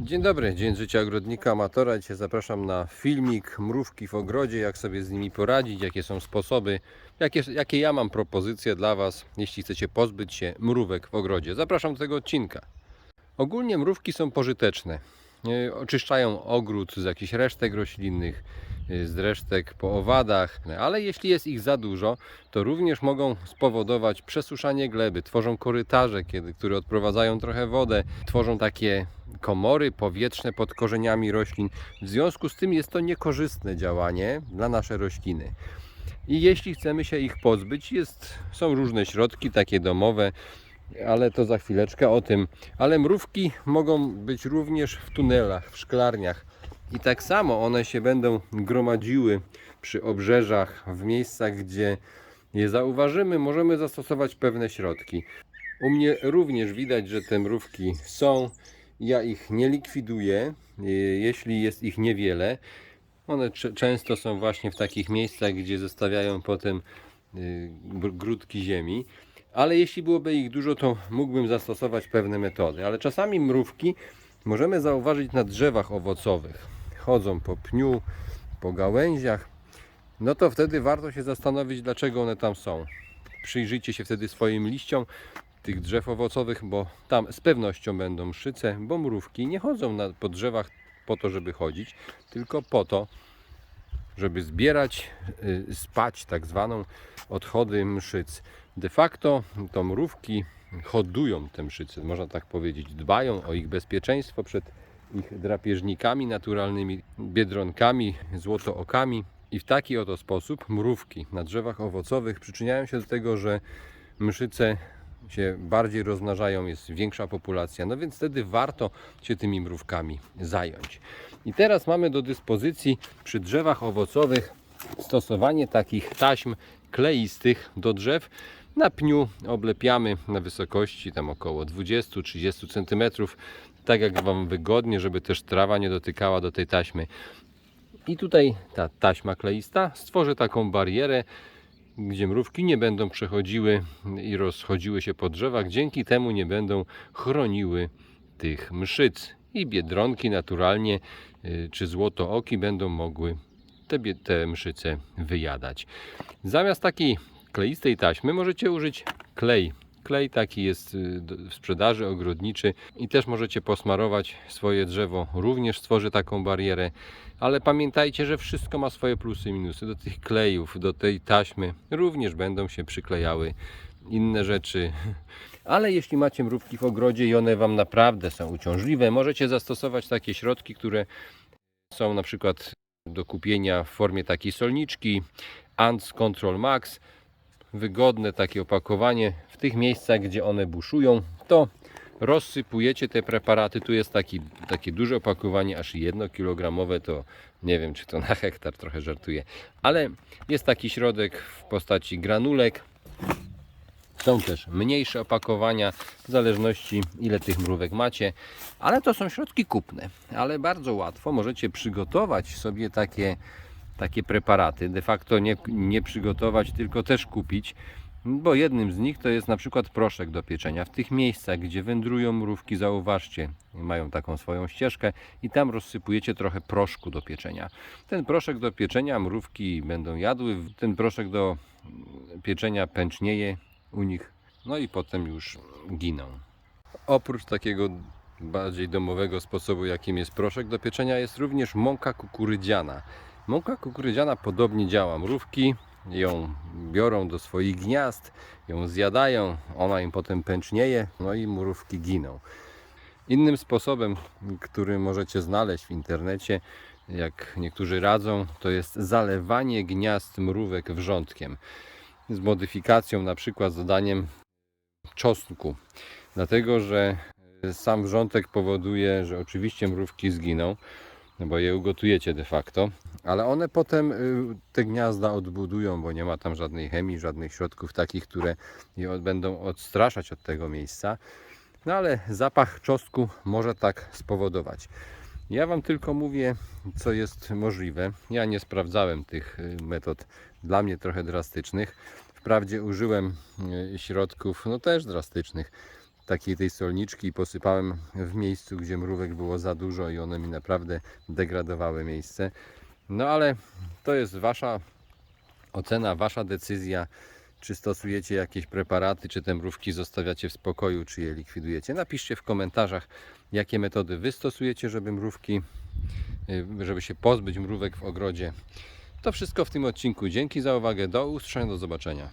Dzień dobry, dzień życia ogrodnika amatora. Dzisiaj zapraszam na filmik mrówki w ogrodzie, jak sobie z nimi poradzić, jakie są sposoby, jakie, jakie ja mam propozycje dla Was, jeśli chcecie pozbyć się mrówek w ogrodzie. Zapraszam do tego odcinka. Ogólnie mrówki są pożyteczne. Oczyszczają ogród z jakichś resztek roślinnych, e, z resztek po owadach, ale jeśli jest ich za dużo, to również mogą spowodować przesuszanie gleby. Tworzą korytarze, kiedy, które odprowadzają trochę wodę, tworzą takie komory powietrzne pod korzeniami roślin. W związku z tym jest to niekorzystne działanie dla naszej rośliny. I jeśli chcemy się ich pozbyć, jest, są różne środki, takie domowe, ale to za chwileczkę o tym. Ale mrówki mogą być również w tunelach, w szklarniach. I tak samo one się będą gromadziły przy obrzeżach, w miejscach, gdzie je zauważymy, możemy zastosować pewne środki. U mnie również widać, że te mrówki są. Ja ich nie likwiduję, y, jeśli jest ich niewiele. One często są właśnie w takich miejscach, gdzie zostawiają potem y, grudki ziemi. Ale jeśli byłoby ich dużo, to mógłbym zastosować pewne metody. Ale czasami mrówki możemy zauważyć na drzewach owocowych. Chodzą po pniu, po gałęziach. No to wtedy warto się zastanowić, dlaczego one tam są. Przyjrzyjcie się wtedy swoim liściom tych drzew owocowych, bo tam z pewnością będą mszyce, bo mrówki nie chodzą na, po drzewach po to, żeby chodzić, tylko po to, żeby zbierać, y, spać tak zwaną odchody mszyc. De facto to mrówki hodują te mszyce, można tak powiedzieć, dbają o ich bezpieczeństwo przed ich drapieżnikami naturalnymi, biedronkami, złotookami i w taki oto sposób mrówki na drzewach owocowych przyczyniają się do tego, że mszyce się bardziej rozmnażają, jest większa populacja, no więc wtedy warto się tymi mrówkami zająć. I teraz mamy do dyspozycji przy drzewach owocowych stosowanie takich taśm kleistych do drzew. Na pniu oblepiamy na wysokości tam około 20-30 cm, tak jak Wam wygodnie, żeby też trawa nie dotykała do tej taśmy. I tutaj ta taśma kleista stworzy taką barierę, gdzie mrówki nie będą przechodziły i rozchodziły się po drzewach, dzięki temu nie będą chroniły tych mszyc. I biedronki naturalnie, y, czy złotooki będą mogły te, te mszyce wyjadać. Zamiast takiej kleistej taśmy możecie użyć klej. Klej taki jest y, w sprzedaży ogrodniczy i też możecie posmarować swoje drzewo. Również stworzy taką barierę. Ale pamiętajcie, że wszystko ma swoje plusy i minusy. Do tych klejów, do tej taśmy również będą się przyklejały inne rzeczy. Ale jeśli macie mrówki w ogrodzie i one Wam naprawdę są uciążliwe, możecie zastosować takie środki, które są na przykład do kupienia w formie takiej solniczki Ants Control Max. Wygodne takie opakowanie. W tych miejscach, gdzie one buszują, to rozsypujecie te preparaty. Tu jest taki, takie duże opakowanie, aż 1 kg. To nie wiem, czy to na hektar trochę żartuję, ale jest taki środek w postaci granulek. Są też mniejsze opakowania, w zależności ile tych mrówek macie, ale to są środki kupne. Ale bardzo łatwo możecie przygotować sobie takie, takie preparaty. De facto nie, nie przygotować, tylko też kupić, bo jednym z nich to jest na przykład proszek do pieczenia. W tych miejscach, gdzie wędrują mrówki, zauważcie, mają taką swoją ścieżkę i tam rozsypujecie trochę proszku do pieczenia. Ten proszek do pieczenia mrówki będą jadły, ten proszek do pieczenia pęcznieje u nich, no i potem już giną. Oprócz takiego bardziej domowego sposobu, jakim jest proszek do pieczenia, jest również mąka kukurydziana. Mąka kukurydziana podobnie działa. Mrówki ją biorą do swoich gniazd, ją zjadają, ona im potem pęcznieje, no i mrówki giną. Innym sposobem, który możecie znaleźć w internecie, jak niektórzy radzą, to jest zalewanie gniazd mrówek wrzątkiem z modyfikacją, na przykład z dodaniem czosnku. Dlatego, że sam wrzątek powoduje, że oczywiście mrówki zginą, no bo je ugotujecie de facto, ale one potem y, te gniazda odbudują, bo nie ma tam żadnej chemii, żadnych środków takich, które je będą odstraszać od tego miejsca. No ale zapach czosnku może tak spowodować. Ja Wam tylko mówię, co jest możliwe. Ja nie sprawdzałem tych y, metod dla mnie trochę drastycznych. Wprawdzie użyłem y, środków, no też drastycznych, takiej tej solniczki i posypałem w miejscu, gdzie mrówek było za dużo i one mi naprawdę degradowały miejsce. No ale to jest wasza ocena, wasza decyzja, czy stosujecie jakieś preparaty, czy te mrówki zostawiacie w spokoju, czy je likwidujecie. Napiszcie w komentarzach, jakie metody wy stosujecie, żeby mrówki, y, żeby się pozbyć mrówek w ogrodzie. To wszystko w tym odcinku. Dzięki za uwagę. Do usłyszenia, do zobaczenia.